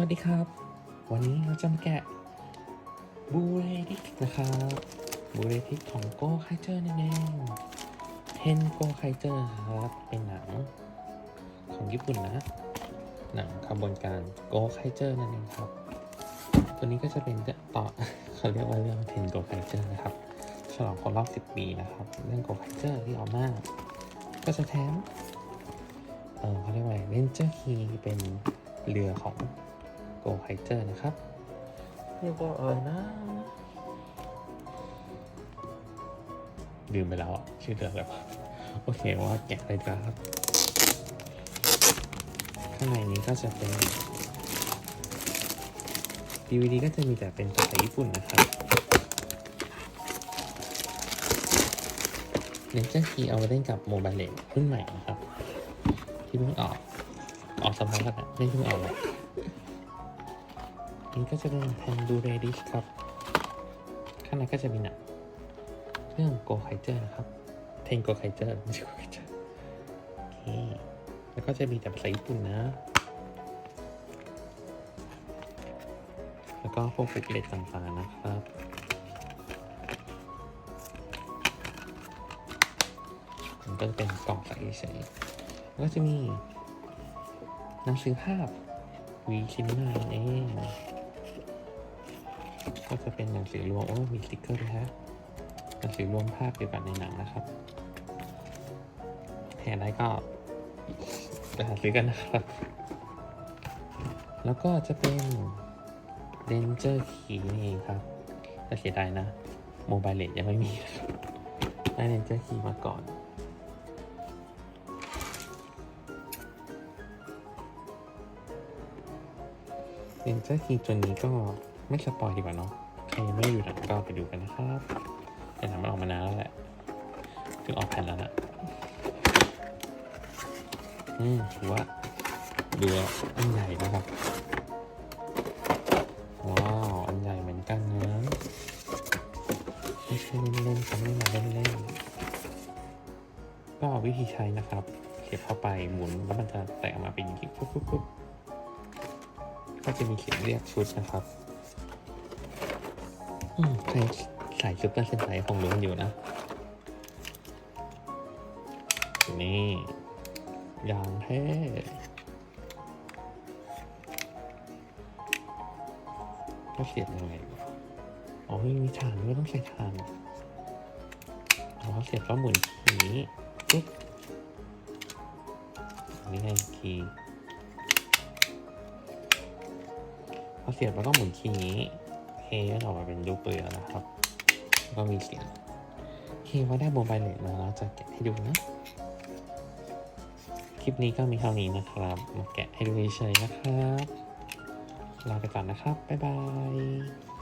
วัสดีครับ วันนี้เราจะมาแกะบูเรทิกนะครับบูเรทิกของโกไคเจอร์นั่นเองเทนโกไคเจอร์ครับเป็นหนังของญี่ปุ่นนะ หนังขบวนการโกไคเจอร์นั่นเองครับ ตัวนี้ก็จะเป็นต่อเขาเรียกว่าเรื่องเทนโกไคเจอร์นะครับฉลองครบรอบ10 ปีนะครับ เรื่องโกไคเจอร์ที่ออกมาก็จะแถมเออเขาเรียกว่าเรนเจอร์คีเป็นเรือของ โกไคเจอร์นะครับเรียกว่าอะไรนะลืมไปแล้วอะชื่อเรืออะไรวะโอเคว่าแกะเลยดีกว่าครับ ข้างในนี้ก็จะเป็น DVD ก็จะมีแต่เป็นภาษาญี่ปุ่นนะครับเนเจอร์คีเอาไว้เล่นกับโมบายเลนรุ่นใหม่นะครับ ที่เพิ่งออก ออกสมัยแล้วนะไม่เพิ่งออกเลย นี่ก็จะเป็นแผ่นดูเรดิชครับ ข้างในก็จะมีหนังเรื่องโกไคเจอร์นะครับเทนโกไคเจอร์ไม่ใช่โกไคเจอร์โอเคแล้วก็จะมีแต่ภาษาญี่ปุ่นนะ แล้วก็พวกบุกเล็ตต่างๆนะครับมันก็จะเป็นกล่องใสเฉยๆแล้วก็จะมีหนังสือภาพวีชินมาเอง ก็จะเป็นหนังสือรวมโอ้มีสติกเกอร์ด้วยฮะหนังสือรวมภาพเกี่ยวกับในหนังนะครับแทนได้ก็ไปหาซื้อกันนะครับ แล้วก็จะเป็นเ a นเจอร์คีนี่เองครับแต่เสียดายนะโมบายเล e ยังไม่มีได้เ a นเจอร์คีมาก่อนเ a นเจอร์คีตัวนี้ก็ ไม่สปอยดีกว่าเนาะใครยังไม่ได้ดูหนังก็ไปดูกันนะครับแต่หนังมันออกมานานแล้วแหละถึงออกแผ่นแล้วนะอืมถือว่าดูแล้วอันใหญ่นะครับว้าวอันใหญ่เหมือนกันนะไม่ใช่เล่นๆเขาไม่มาเล่นๆก็วิธีใช้นะครับเสียบเข้าไปหมุนแล้วมันจะแตกออกมาเป็นอย่างนี้ปุ๊บปุ๊บปุ๊บก็จะมีเขียนเรียกชุดนะครับ ใครใส่ซุปเปอร์เซนไตคงรู้กันอยู่นะ นี่อย่างเท่ก็เสียบยังไงอ๋อมีฐานด้วยต้องใส่ฐานอ๋อเสียบแล้วหมุนขีนี้ปุ๊บนนี้ไงคีย์พอเสียบแล้วก็หมุนคีย์นี้ เฮก็ออกมาเป็นรูปเรือนะครับ ก็มีเสียงเคว่าได้โมบายเลนมาแล้วจะแกะให้ดูนะ คลิปนี้ก็มีเท่านี้นะครับ มาแกะให้ดูเฉยๆนะครับ ลาไปก่อนนะครับ บ๊ายบาย